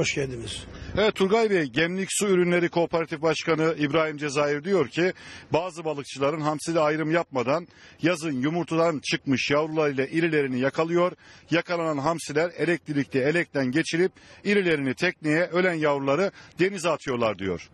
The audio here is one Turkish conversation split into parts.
Hoş geldiniz. Evet Turgay Bey, Gemlik Su Ürünleri Kooperatif Başkanı İbrahim Cezayir diyor ki bazı balıkçıların hamside ayrım yapmadan yazın yumurtadan çıkmış yavrularıyla irilerini yakalıyor. Yakalanan hamsiler elektrikli elekten geçirip irilerini tekneye ölen yavruları denize atıyorlar diyor.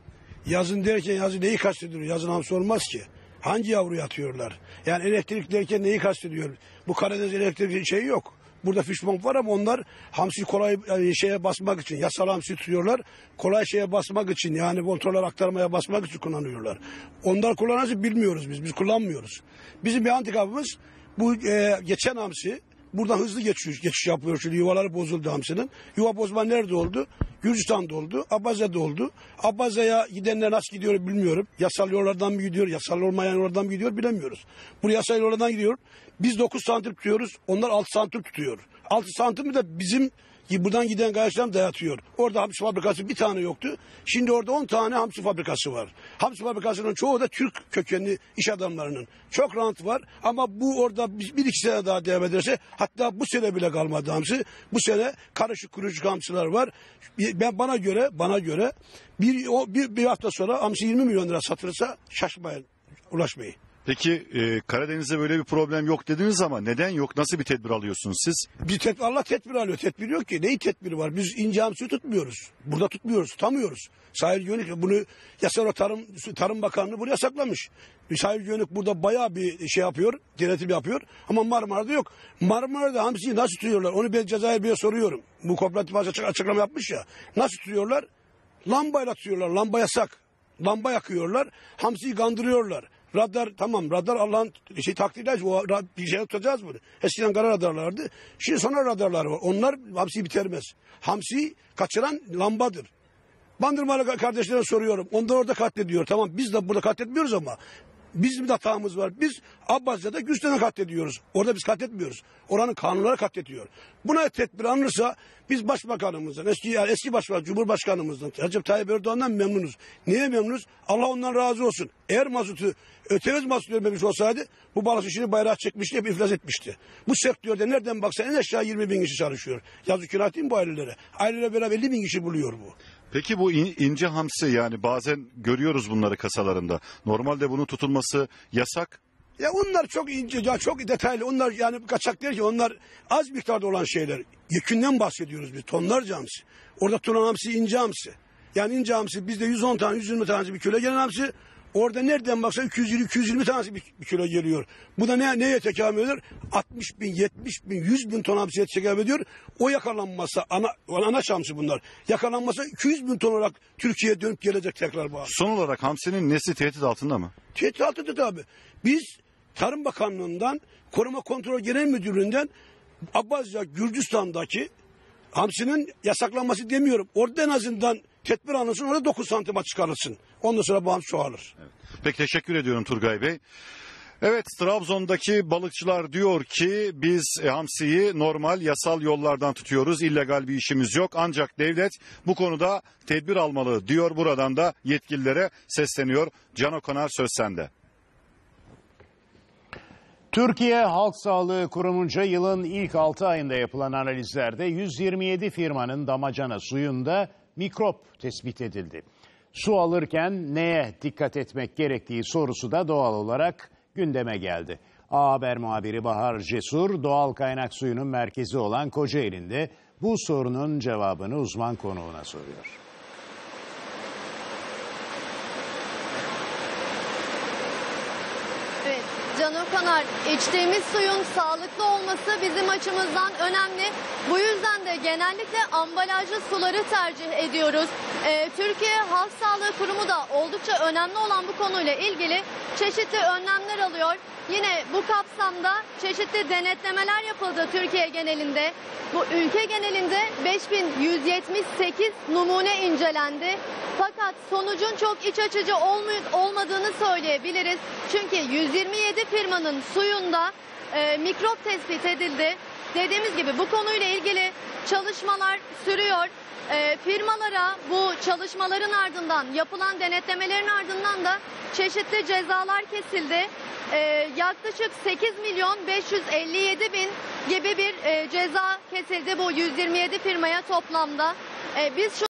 Yazın derken yazı neyi kastediyor? Yazın hamsi olmaz ki. Hangi yavruyu atıyorlar? Yani elektrik derken neyi kastediyor? Bu Karadeniz elektrik şeyi yok. Burada fişbomb var ama onlar hamsi kolay e, şeye basmak için, yasal hamsi tutuyorlar. Kolay şeye basmak için yani voltalar aktarmaya basmak için kullanıyorlar. Onlar kullanırsa bilmiyoruz biz, biz kullanmıyoruz. Bizim bir antikabımız bu e, geçen hamsi buradan hızlı geçiş, geçiş yapıyor. Şimdi yuvaları bozuldu hamsinin. Yuva bozma nerede oldu? Gürcistan'da oldu, Abazya'da oldu. Abazya'ya gidenler nasıl gidiyor bilmiyorum. Yasal yollardan mı gidiyor, yasal olmayan yollardan mı gidiyor bilemiyoruz. Buraya yasal yollardan gidiyor. Biz 9 santim tutuyoruz, onlar 6 santim tutuyor. 6 santimi de bizim buradan giden kardeşlerim dayatıyor. Orada hamsi fabrikası bir tane yoktu. Şimdi orada 10 tane hamsi fabrikası var. Hamsi fabrikasının çoğu da Türk kökenli iş adamlarının. Çok rant var ama bu orada bir, iki sene daha devam ederse hatta bu sene bile kalmadı hamsi. Bu sene karışık kuruşuk hamsiler var. Ben bana göre bana göre bir, o, bir, bir hafta sonra hamsi 20 milyon lira satılırsa şaşmayın ulaşmayın. Peki e, Karadeniz'de böyle bir problem yok dediniz ama neden yok? Nasıl bir tedbir alıyorsunuz siz? Bir tedbir, Allah tedbir alıyor. Tedbir yok ki. Neyi tedbiri var? Biz ince hamsi tutmuyoruz. Burada tutmuyoruz, tutamıyoruz. Sahil güvenlik bunu yasal tarım tarım bakanlığı bunu yasaklamış. Sahil güvenlik burada bayağı bir şey yapıyor, denetim yapıyor. Ama Marmara'da yok. Marmara'da hamsiyi nasıl tutuyorlar? Onu ben Cezayir Bey'e soruyorum. Bu kooperatif açık, açıklama yapmış ya. Nasıl tutuyorlar? Lambayla tutuyorlar. Lamba yasak. Lamba yakıyorlar. Hamsiyi kandırıyorlar. Radar tamam radar Allah'ın şey takdirler o bir şey tutacağız bunu. Eskiden kara radarlardı. Şimdi sonra radarlar var. Onlar hamsi bitermez. Hamsi kaçıran lambadır. Bandırmalı kardeşlere soruyorum. Onlar orada katlediyor. Tamam biz de burada katletmiyoruz ama bizim de hatamız var. Biz Abbas'ta da Güsten'e katlediyoruz. Orada biz katletmiyoruz. Oranın kanunları katletiyor. Buna tedbir alınırsa biz başbakanımızdan, eski yani eski başbakan, cumhurbaşkanımızdan, Recep Tayyip Erdoğan'dan memnunuz. Niye memnunuz? Allah ondan razı olsun. Eğer mazotu, öteniz mazot vermemiş olsaydı bu balık işini bayrağı çekmişti, hep iflas etmişti. Bu sektörde nereden baksan en aşağı 20 bin kişi çalışıyor. Yazık günah değil mi bu ailelere? Ailelere beraber 50 bin kişi buluyor bu. Peki bu in- ince hamsi yani bazen görüyoruz bunları kasalarında. Normalde bunun tutulması yasak. Ya onlar çok ince, ya çok detaylı. Onlar yani kaçak değil ki onlar az miktarda olan şeyler. Yükünden bahsediyoruz biz. Tonlarca hamsi. Orada tutulan hamsi ince hamsi. Yani ince hamsi bizde 110 tane, 120 tanesi bir kilo gelen hamsi. Orada nereden baksa 220, 220 tanesi bir, bir kilo geliyor. Bu da ne, neye tekamül ediyor? 60 bin, 70 bin, 100 bin ton hamsiye tekamül ediyor. O yakalanmasa, ana, ana hamsi bunlar. Yakalanmasa 200 bin ton olarak Türkiye'ye dönüp gelecek tekrar bu hamsi. Son olarak hamsinin nesli tehdit altında mı? Tehdit altında tabii. Biz Tarım Bakanlığı'ndan, Koruma Kontrol Genel Müdürlüğü'nden Abbasya Gürcistan'daki hamsinin yasaklanması demiyorum. Orada en azından tedbir alınsın, orada 9 santime çıkarılsın. Ondan sonra hamsi çoğalır. Peki teşekkür ediyorum Turgay Bey. Evet Trabzon'daki balıkçılar diyor ki biz e, hamsiyi normal yasal yollardan tutuyoruz. illegal bir işimiz yok. Ancak devlet bu konuda tedbir almalı diyor. Buradan da yetkililere sesleniyor. Can Okonar söz sende. Türkiye Halk Sağlığı Kurumu'nca yılın ilk 6 ayında yapılan analizlerde 127 firmanın damacana suyunda mikrop tespit edildi. Su alırken neye dikkat etmek gerektiği sorusu da doğal olarak gündeme geldi. A Haber muhabiri Bahar Cesur doğal kaynak suyunun merkezi olan Kocaeli'nde bu sorunun cevabını uzman konuğuna soruyor. Evet, Can Okanar, içtiğimiz suyun sağlıklı olması bizim açımızdan önemli. Bu yüzden de genellikle ambalajlı suları tercih ediyoruz. Ee, Türkiye Halk Sağlığı Kurumu da oldukça önemli olan bu konuyla ilgili çeşitli önlemler alıyor. Yine bu kapsamda çeşitli denetlemeler yapıldı Türkiye genelinde. Bu ülke genelinde 5178 numune incelendi. Fakat sonucun çok iç açıcı olmadığını söyleyebiliriz. Çünkü 127 firmanın suyunda e, mikrop tespit edildi. Dediğimiz gibi bu konuyla ilgili çalışmalar sürüyor. E, firmalara bu çalışmaların ardından yapılan denetlemelerin ardından da çeşitli cezalar kesildi. E, yaklaşık 8 milyon 557 bin gibi bir e, ceza kesildi bu 127 firmaya toplamda. E, biz şu